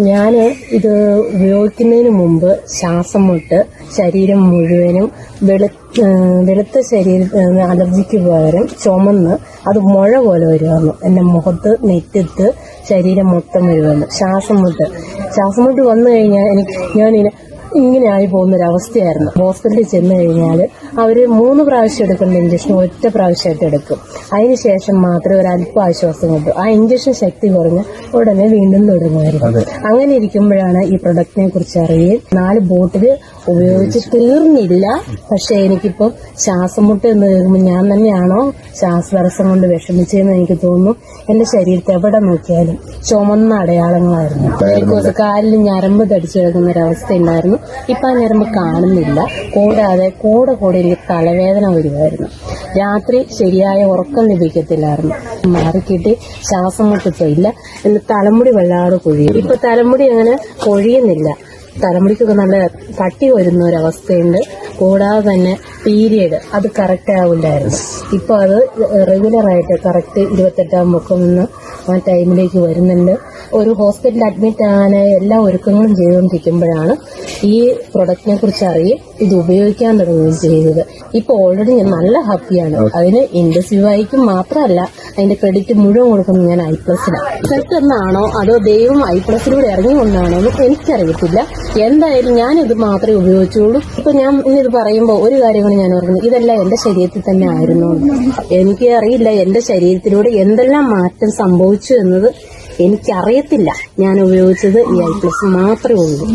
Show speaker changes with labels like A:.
A: ഞാൻ ഇത് ഉപയോഗിക്കുന്നതിന് മുമ്പ് ശ്വാസം മുട്ട് ശരീരം മുഴുവനും വെളു വെളുത്ത ശരീര അലർജിക്ക് പകരം ചുമന്ന് അത് മുഴ പോലെ വരുമായിരുന്നു എന്റെ മുഖത്ത് നെറ്റത്ത് ശരീരം മൊത്തം വരുമായിരുന്നു ശ്വാസം മുട്ട്. ശ്വാസം മുട്ട് വന്നു കഴിഞ്ഞാൽ എനിക്ക് ഞാനിങ്ങനെ ഇങ്ങനെ ആയി പോകുന്ന ഒരു അവസ്ഥയായിരുന്നു ഹോസ്പിറ്റലിൽ ചെന്ന് കഴിഞ്ഞാൽ അവർ മൂന്ന് പ്രാവശ്യം എടുക്കേണ്ട ഇഞ്ചക്ഷൻ ഒറ്റ പ്രാവശ്യമായിട്ട് എടുക്കും. അതിനുശേഷം മാത്രമേ ഒരു അല്പ ആശ്വാസം കിട്ടൂ. ആ ഇഞ്ചക്ഷൻ ശക്തി കുറഞ്ഞ് ഉടനെ വീണ്ടും തുടങ്ങുമായിരുന്നു അങ്ങനെ ഇരിക്കുമ്പോഴാണ് ഈ പ്രൊഡക്റ്റിനെ കുറിച്ച് അറിയുകയും നാല് ബോട്ടിൽ ഉപയോഗിച്ച് തീർന്നില്ല. പക്ഷെ എനിക്കിപ്പോൾ ശ്വാസം മുട്ട് എന്ന് കേൾക്കുമ്പോൾ ഞാൻ തന്നെയാണോ ശ്വാസതടസ്സം കൊണ്ട് വിഷമിച്ചതെന്ന് എനിക്ക് തോന്നുന്നു എന്റെ ശരീരത്തെ എവിടെ നോക്കിയാലും ചുമന്ന അടയാളങ്ങളായിരുന്നു. കാലിൽ ഞരമ്പ് തടിച്ചു കിടക്കുന്ന ഒരവസ്ഥ ഉണ്ടായിരുന്നു. ഇപ്പൊ ആ ഞരമ്പ് കാണുന്നില്ല. കൂടാതെ കൂടെ കൂടെ എനിക്ക് തലവേദന വരുമായിരുന്നു രാത്രി ശരിയായ ഉറക്കം ലഭിക്കത്തില്ലായിരുന്നു. മാറിക്കിട്ടി ശ്വാസം മുട്ടിപ്പോ ഇല്ല. എന്ന് തലമുടി വല്ലാതെ കൊഴിയും. ഇപ്പൊ തലമുടി അങ്ങനെ കൊഴിയുന്നില്ല. തലമുടിക്കൊക്കെ നല്ല കട്ടി വരുന്ന ഒരവസ്ഥയുണ്ട്. കൂടാതെ തന്നെ പീരിയഡ് അത് കറക്റ്റ് ആവില്ലായിരുന്നു. ഇപ്പൊ അത് റെഗുലറായിട്ട് കറക്റ്റ് ഇരുപത്തെട്ടാം മുക്കം നിന്ന് ആ ടൈമിലേക്ക് വരുന്നുണ്ട്. ഒരു ഹോസ്പിറ്റലിൽ അഡ്മിറ്റ് ആകാനായ എല്ലാ ഒരുക്കങ്ങളും ചെയ്തുകൊണ്ടിരിക്കുമ്പോഴാണ് ഈ പ്രൊഡക്റ്റിനെ കുറിച്ച് അറിയും ഇത് ഉപയോഗിക്കാൻ തുടങ്ങുകയും ചെയ്തത്. ഇപ്പൊ ഓൾറെഡി ഞാൻ നല്ല ഹാപ്പിയാണ് അതിന് ഇൻഡസ്യുവായിക്കും മാത്രമല്ല അതിന്റെ ക്രെഡിറ്റ് മുഴുവൻ കൊടുക്കുന്നത് ഞാൻ ഐ പ്ലസിലാണ് റിസൾട്ട് എന്നാണോ അതോ ദൈവം ഐ പ്ലസിലൂടെ ഇറങ്ങി കൊണ്ടാണോ എന്ന് എനിക്കറിയത്തില്ല. എന്തായാലും ഞാൻ ഇത് മാത്രമേ ഉപയോഗിച്ചുള്ളൂ. ഇപ്പൊ ഞാൻ ഇന്നിത് പറയുമ്പോൾ ഒരു കാര്യമാണ് ഞാൻ ഓർക്കുന്നത്. ഇതെല്ലാം എന്റെ ശരീരത്തിൽ തന്നെ ആയിരുന്നു എനിക്ക് അറിയില്ല എന്റെ ശരീരത്തിലൂടെ എന്തെല്ലാം മാറ്റം സംഭവിച്ചു എന്നത്. എനിക്കറിയത്തില്ല. ഞാൻ ഉപയോഗിച്ചത് ഈ ഐ പ്ലസ് മാത്രമേ ഉള്ളൂ.